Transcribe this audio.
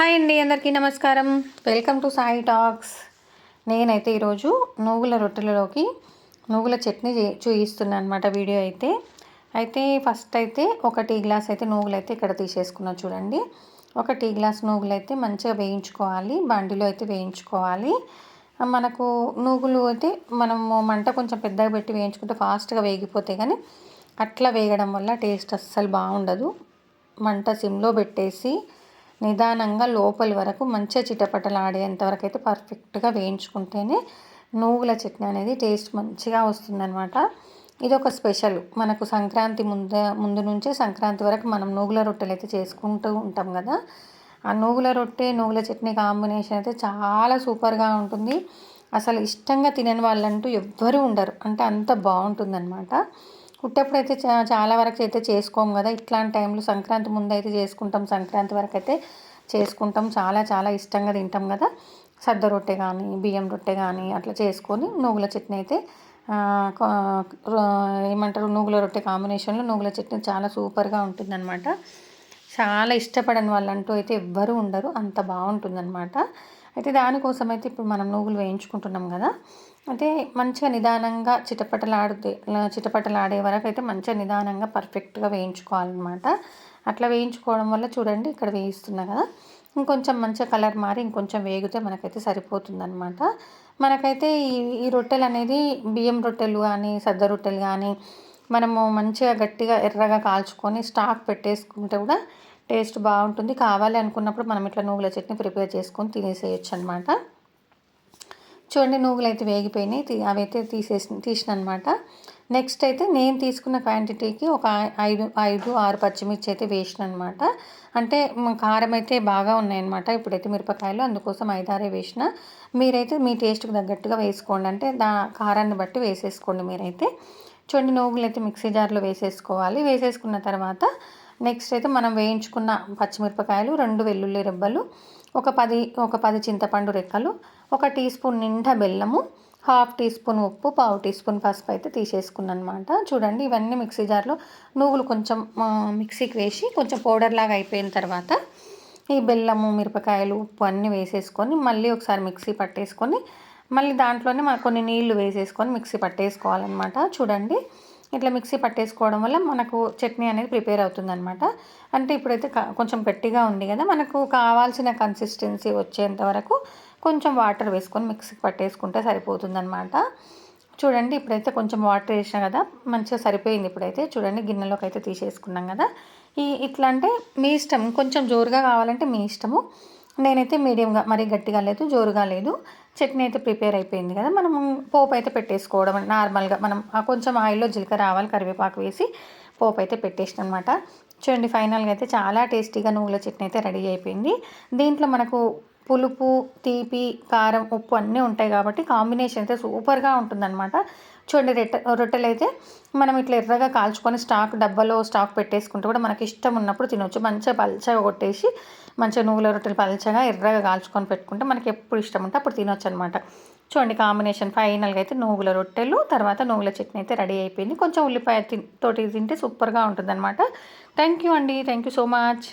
Hi అండి అందరికీ నమస్కారం. Welcome to Sai talks. నేనైతే ఈరోజు నువ్వుల రొట్టెలలోకి నువ్వుల చట్నీ చూపిస్తున్నాను అనమాట వీడియో అయితే. అయితే ఫస్ట్ అయితే ఒక టీ గ్లాస్ అయితే నువ్వులు అయితే ఇక్కడ తీసేసుకున్నా చూడండి. ఒక టీ గ్లాస్ నువ్వులు అయితే మంచిగా వేయించుకోవాలి బండిలో అయితే వేయించుకోవాలి. మనకు నువ్వులు అయితే మనము మంట కొంచెం పెద్దగా పెట్టి వేయించుకుంటే ఫాస్ట్గా వేగిపోతాయి కానీ అట్లా వేయడం వల్ల టేస్ట్ అస్సలు బాగుండదు. మంట సిమ్లో పెట్టేసి నిదానంగా లోపలి వరకు మంచిగా చిటపటలాడేంత వరకు అయితే పర్ఫెక్ట్గా వేయించుకుంటేనే నువ్వుల చట్నీ అనేది టేస్ట్ మంచిగా వస్తుందన్నమాట. ఇది ఒక స్పెషల్. మనకు సంక్రాంతి ముందు ముందు నుంచే సంక్రాంతి వరకు మనం నూగుల రొట్టెలు అయితే చేసుకుంటూ ఉంటాం కదా. ఆ నూగుల రొట్టె నూగుల చట్నీ కాంబినేషన్ అయితే చాలా సూపర్గా ఉంటుంది. అసలు ఇష్టంగా తినని వాళ్ళంటూ ఎవ్వరూ ఉండరు. అంటే అంత బాగుంటుందన్నమాట. పుట్టప్పుడైతే చా చాలా వరకు అయితే చేసుకోము కదా. ఇట్లాంటి టైంలో సంక్రాంతి ముందు అయితే చేసుకుంటాం. సంక్రాంతి వరకు అయితే చేసుకుంటాం. చాలా చాలా ఇష్టంగా తింటాం కదా. సద్ద రొట్టె కానీ బియ్యం రొట్టె కానీ అట్లా చేసుకొని నువ్వుల చట్నీ అయితే ఏమంటారు? నూగుల రొట్టె కాంబినేషన్లో నువ్వుల చట్నీ చాలా సూపర్గా ఉంటుందన్నమాట. చాలా ఇష్టపడని వాళ్ళంటూ అయితే ఎవ్వరూ ఉండరు. అంత బాగుంటుందన్నమాట. అయితే దానికోసం అయితే ఇప్పుడు మనం నువ్వులు వేయించుకుంటున్నాం కదా. అయితే మంచిగా నిదానంగా చిటపటలాడితే చిటపటలాడే వరకు అయితే మంచిగా నిదానంగా పర్ఫెక్ట్గా వేయించుకోవాలన్నమాట. అట్లా వేయించుకోవడం వల్ల చూడండి ఇక్కడ వేయిస్తున్నా కదా. ఇంకొంచెం మంచిగా కలర్ మారి ఇంకొంచెం వేగితే మనకైతే సరిపోతుందన్నమాట. మనకైతే ఈ ఈ రొట్టెలు అనేది బియ్యం రొట్టెలు కానీ సద్ద రొట్టెలు కానీ మనము మంచిగా గట్టిగా ఎర్రగా కాల్చుకొని స్టాక్ పెట్టేసుకుంటే కూడా టేస్ట్ బాగుంటుంది. కావాలి అనుకున్నప్పుడు మనం ఇట్లా నువ్వుల చట్నీ ప్రిపేర్ చేసుకొని తినేసేయచ్చు అనమాట చూడండి నువ్వులు అయితే వేగిపోయినాయి. అవి అయితే తీసేసి తీసిన అనమాట నెక్స్ట్ అయితే నేను తీసుకున్న క్వాంటిటీకి ఒక ఐదు ఐదు ఆరు పచ్చిమిర్చి అయితే వేసిన అనమాట అంటే కారం అయితే బాగా ఉన్నాయన్నమాట ఇప్పుడైతే మిరపకాయలు అందుకోసం ఐదారే వేసిన. మీరైతే మీ టేస్ట్కి తగ్గట్టుగా వేసుకోండి. అంటే దా కారాన్ని బట్టి వేసేసుకోండి మీరైతే. చూడండి నువ్వులు అయితే మిక్సీ జార్లో వేసేసుకోవాలి. వేసేసుకున్న తర్వాత నెక్స్ట్ అయితే మనం వేయించుకున్న పచ్చిమిరపకాయలు రెండు వెల్లుల్లి రెబ్బలు ఒక పది ఒక పది చింతపండు రెక్కలు ఒక టీ స్పూన్ నిండా బెల్లము హాఫ్ టీ స్పూన్ ఉప్పు పావు టీ స్పూన్ పసుపు అయితే తీసేసుకున్నాను అనమాట చూడండి ఇవన్నీ మిక్సీ జార్లో నువ్వులు కొంచెం మిక్సీకి వేసి కొంచెం పౌడర్ లాగా అయిపోయిన తర్వాత ఈ బెల్లము మిరపకాయలు ఉప్పు అన్నీ వేసేసుకొని మళ్ళీ ఒకసారి మిక్సీ పట్టేసుకొని మళ్ళీ దాంట్లోనే మనం కొన్ని నీళ్ళు వేసేసుకొని మిక్సీ పట్టేసుకోవాలన్నమాట. చూడండి ఇట్లా మిక్సీ పట్టేసుకోవడం వల్ల మనకు చట్నీ అనేది ప్రిపేర్ అవుతుందనమాట అంటే ఇప్పుడైతే కొంచెం గట్టిగా ఉంది కదా మనకు కావాల్సిన కన్సిస్టెన్సీ వచ్చేంత వరకు కొంచెం వాటర్ వేసుకొని మిక్సీకి పట్టేసుకుంటే సరిపోతుందనమాట చూడండి ఇప్పుడైతే కొంచెం వాటర్ వేసినా కదా మంచిగా సరిపోయింది ఇప్పుడైతే. చూడండి గిన్నెలోకి అయితే తీసేసుకున్నాం కదా. ఈ ఇట్లా అంటే మీ ఇష్టం కొంచెం జోరుగా కావాలంటే మీ ఇష్టము. నేనైతే మీడియంగా మరీ గట్టిగా లేదు జోరుగా లేదు. చట్నీ అయితే ప్రిపేర్ అయిపోయింది కదా. మనం పోపు అయితే పెట్టేసుకోవడం నార్మల్గా మనం కొంచెం ఆయిల్లో జీలకర్ర ఆవాలు కరివేపాకు వేసి పోపు అయితే పెట్టేసిన అనమాట చూడండి ఫైనల్గా అయితే చాలా టేస్టీగా నువ్వుల చట్నీ అయితే రెడీ అయిపోయింది. దీంట్లో మనకు పులుపు తీపి కారం ఉప్పు అన్నీ ఉంటాయి కాబట్టి కాంబినేషన్ అయితే సూపర్గా ఉంటుందన్నమాట. చూడండి రొట్టె రొట్టెలు అయితే మనం ఇట్లా ఎర్రగా కాల్చుకొని స్టాక్ డబ్బాలో స్టాక్ పెట్టేసుకుంటే కూడా మనకి ఇష్టం ఉన్నప్పుడు తినవచ్చు మంచిగా పల్చగా కొట్టేసి మంచిగా నువ్వుల రొట్టెలు పల్చగా ఎర్రగా కాల్చుకొని పెట్టుకుంటే మనకి ఎప్పుడు ఇష్టం ఉంటే అప్పుడు తినొచ్చు అనమాట చూడండి కాంబినేషన్ ఫైనల్గా అయితే నువ్వుల రొట్టెలు తర్వాత నువ్వుల చట్నీ అయితే రెడీ అయిపోయింది. కొంచెం ఉల్లిపాయ తోటి తింటే సూపర్గా ఉంటుంది అనమాట థ్యాంక్ యూ అండి. Thank you so much.